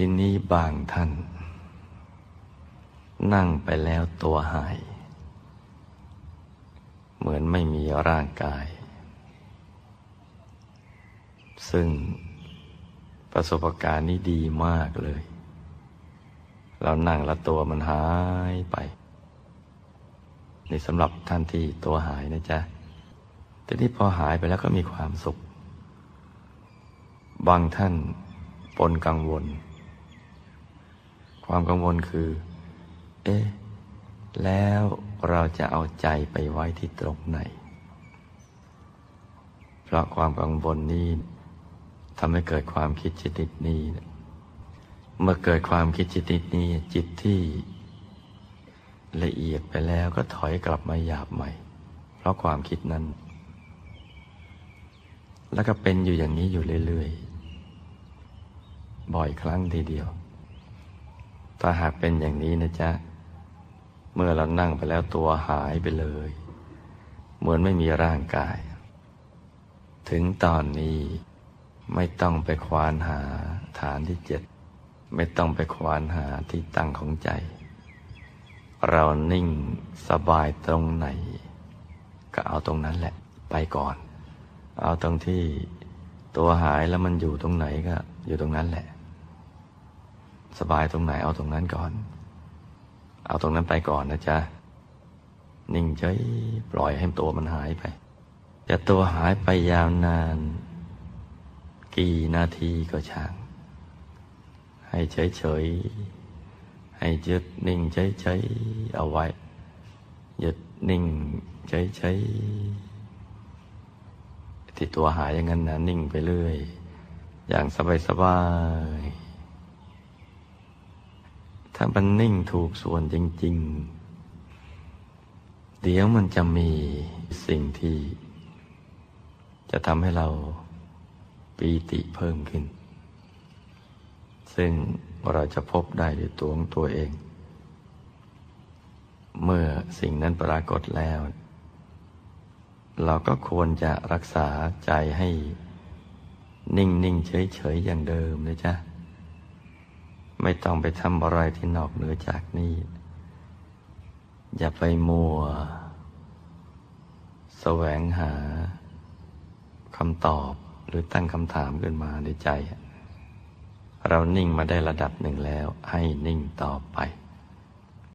ทีนี้บางท่าน นั่งไปแล้วตัวหาย เหมือนไม่มีร่างกาย ซึ่งประสบการณ์นี้ดีมากเลย เรานั่งแล้วตัวมันหายไปนี่สำหรับท่านที่ตัวหายนะจ๊ะแต่นี่พอหายไปแล้วก็มีความสุข บางท่านปนกังวล ความกังวลคือ เอ๊ะ แล้วเราจะเอาใจไปไว้ที่ตรงไหน เพราะความกังวลนี้ทำให้เกิดความคิดชนิดนี้ เมื่อเกิดความคิดชนิดนี้ จิตที่ละเอียดไปแล้วก็ถอยกลับมาหยาบใหม่ เพราะความคิดนั้น แล้วก็เป็นอยู่อย่างนี้อยู่เรื่อยๆ บ่อยครั้งทีเดียว ถ้าหากเป็นอย่างนี้นะจ๊ะ เมื่อเรานั่งไปแล้วตัวหายไปเลย เหมือนไม่มีร่างกาย ถึงตอนนี้ไม่ต้องไปควานหาฐานที่เจ็ด ไม่ต้องไปควานหาที่ตั้งของใจ เรานิ่งสบายตรงไหน ก็เอาตรงนั้นแหละ ไปก่อน เอาตรงที่ตัวหายแล้วมันอยู่ตรงไหนก็อยู่ตรงนั้นแหละ สบายตรงไหนเอาตรงนั้นก่อน เอาตรงนั้นไปก่อนนะจ๊ะ นิ่งเฉยปล่อยให้ตัวมันหายไป จะตัวหายไปยาวนาน กี่นาทีก็ช่าง ให้เฉยเฉยให้หยุดนิ่งเฉยๆเอาไว้หยุดนิ่งเฉยๆที่ตัวหายอย่างนั้นนะนิ่งไปเรื่อย อย่างสบายๆ ถ้ามันนิ่งถูกส่วนจริง ๆ เดี๋ยวมันจะมีสิ่งที่ จะทำให้เราปีติเพิ่มขึ้น ซึ่งเราจะพบได้ด้วยตัวของตัวเอง เมื่อสิ่งนั้นปรากฏแล้ว เราก็ควรจะรักษาใจให้นิ่งนิ่งเฉยเฉยอย่างเดิมเลยจ้ะ ไม่ต้องไปทำอะไรที่นอกเหนือจากนี้ อย่าไปมัวแสวงหาคำตอบหรือตั้งคำถามขึ้นมาในใจ เรานิ่งมาได้ระดับหนึ่งแล้วให้นิ่งต่อไป